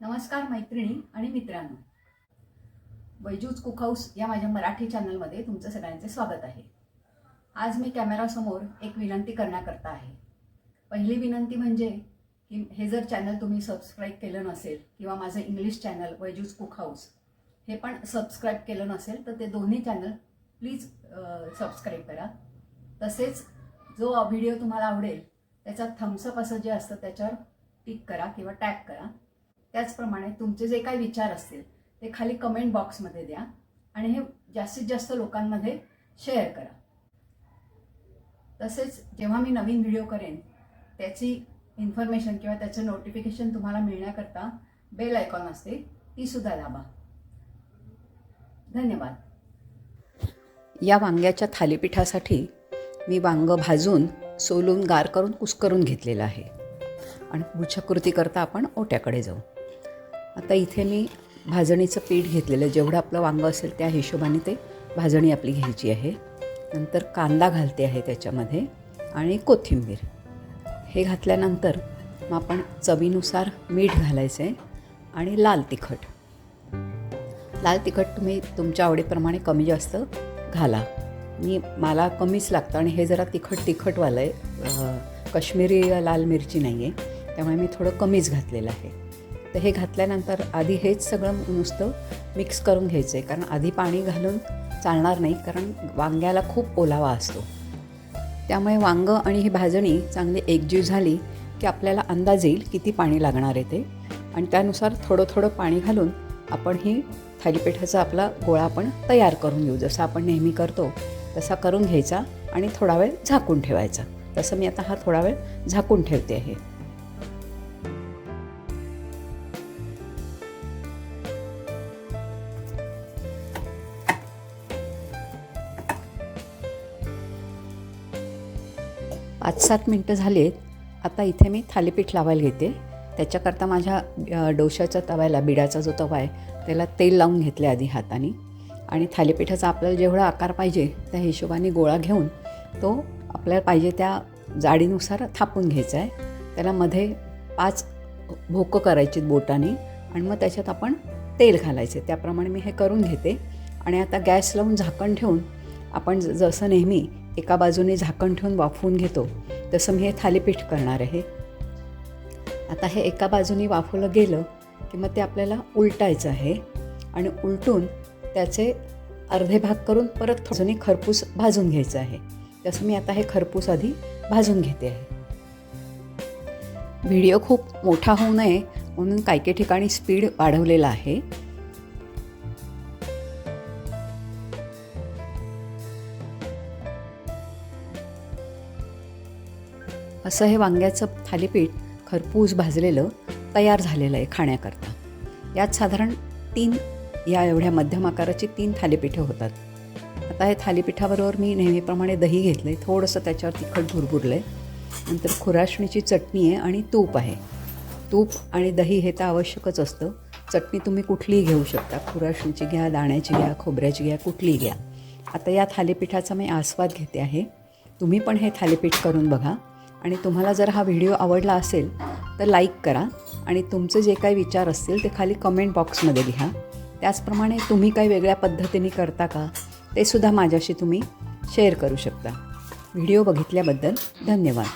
नमस्कार मैत्रिणी आणि मित्रांनो. बैजूज कुकहाऊस या माझ्या मराठी चॅनलमध्ये तुमचं सगळ्यांचे स्वागत आहे. आज मी कॅमेरासमोर एक विनंती करण्याकरता आहे. पहिली विनंती म्हणजे की हे जर चॅनल तुम्ही सबस्क्राईब केलं नसेल किंवा माझं English channel Vaiju's cook house हे पण सबस्क्राईब केलं नसेल तर ते दोन्ही चॅनल प्लीज सबस्क्राईब करा. तसेच जो व्हिडिओ तुम्हाला आवडेल त्याचा थम्सअप असं जे असतं त्याच्यावर टिक करा किंवा टॅग करा. त्याचप्रमाणे तुमचे जे काही विचार असतील ते खाली कमेंट बॉक्समध्ये द्या आणि हे जास्तीत जास्त लोकांमध्ये शेअर करा. तसेच जेव्हा मी नवीन व्हिडिओ करेन त्याची इन्फॉर्मेशन किंवा त्याचं नोटिफिकेशन तुम्हाला मिळण्याकरता बेल आयकॉन असते तीसुद्धा दाबा. धन्यवाद. या वांग्याच्या थालीपीठासाठी मी वांग भाजून सोलून गार करून कुस्करून घेतलेलं आहे. आणि पुढच्या कृतीकरता आपण ओट्याकडे जाऊ. आता इथे मी भाजणीचं पीठ घेतलेलं आहे. जेवढं आपलं वांगं असेल त्या हिशोबाने ते भाजणी आपली घ्यायची आहे. नंतर कांदा घालते आहे त्याच्यामध्ये आणि कोथिंबीर. हे घातल्यानंतर मग आपण चवीनुसार मीठ घालायचं आहे आणि लाल तिखट. लाल तिखट तुम्ही तुमच्या आवडीप्रमाणे कमी जास्त घाला. मी मला कमीच लागतं आणि हे जरा तिखट तिखटवालं आहे. काश्मीरी लाल मिरची नाही आहे त्यामुळे मी थोडं कमीच घातलेलं आहे. तर हे घातल्यानंतर आधी हेच सगळं नुसतं मिक्स करून घ्यायचं आहे कारण आधी पाणी घालून चालणार नाही कारण वांग्याला खूप ओलावा असतो. त्यामुळे वांगं आणि ही भाजणी चांगली एकजीव झाली की आपल्याला अंदाज येईल किती पाणी लागणार आहे ते. आणि त्यानुसार थोडं थोडं पाणी घालून आपण ही थालीपीठाचा आपला गोळा आपण तयार करून घेऊ. जसं आपण नेहमी करतो तसा करून घ्यायचा आणि थोडा वेळ झाकून ठेवायचा. तसं मी आता हा थोडा वेळ झाकून ठेवते आहे. पाच सात मिनटं झालीत. आता इथे मी थालीपीठ लावायला घेते. त्याच्याकरता माझ्या डोशाचा डोशाच्या तव्याला बिडाचा जो तवा आहे त्याला तेल लावून घेतले आधी हाताने. आणि थालीपीठाचा आपल्याला जेवढा आकार पाहिजे त्या हिशोबाने गोळा घेऊन तो आपल्याला पाहिजे त्या जाडीनुसार थापून घ्यायचा आहे. त्याला मध्ये पाच भोकं करायची बोटाने आणि मग त्याच्यात आपण तेल घालायचे. त्याप्रमाणे मी हे करून घेते. आणि आता गॅस लावून झाकण ठेवून आपण ज- जसं नेहमी एका बाजूने झाकण ठेवून वाफवून घेतो. तसं मी हे थालीपीठ करणार आहे. आता हे एका बाजूने वाफवलं गेलं की मग ते आपल्याला उलटायचं आहे. आणि उलटून त्याचे अर्धे भाग करून परत थोडं खरपूस भाजून घ्यायचं आहे. तसं मी आता हे खरपूस आधी भाजून घेते आहे. व्हिडिओ खूप मोठा होऊ नये म्हणून काही काही ठिकाणी स्पीड वाढवलेला आहे. असं हे वांग्याचं थालीपीठ खरपूस भाजलेलं तयार झालेलं आहे खाण्याकरता. यात साधारण तीन या एवढ्या मध्यम आकाराची तीन थालीपीठं होतात. आता हे थालीपीठाबरोबर मी नेहमीप्रमाणे दही घेतलं आहे थोडंसं त्याच्यावर तिखट भुरभुरलं आहे नंतर खुराशणीची चटणी आहे आणि तूप आहे. तूप आणि दही हे तर आवश्यकच असतं. चटणी तुम्ही कुठलीही घेऊ शकता. खुराशणीची घ्या दाण्याची घ्या खोबऱ्याची घ्या कुठलीही घ्या. आता या थालीपीठाचा मी आस्वाद घेते आहे. तुम्ही पण हे थालीपीठ करून बघा. आणि तुम्हाला जर हा व्हिडिओ आवडला असेल तर लाईक करा आणि तुमचे जे काही विचार असतील ते खाली कमेंट बॉक्समध्ये लिहा. त्याचप्रमाणे तुम्ही काही वेगळ्या पद्धतीने करता का ते सुद्धा माझ्याशी तुम्ही शेअर करू शकता. व्हिडिओ बघितल्याबद्दल धन्यवाद.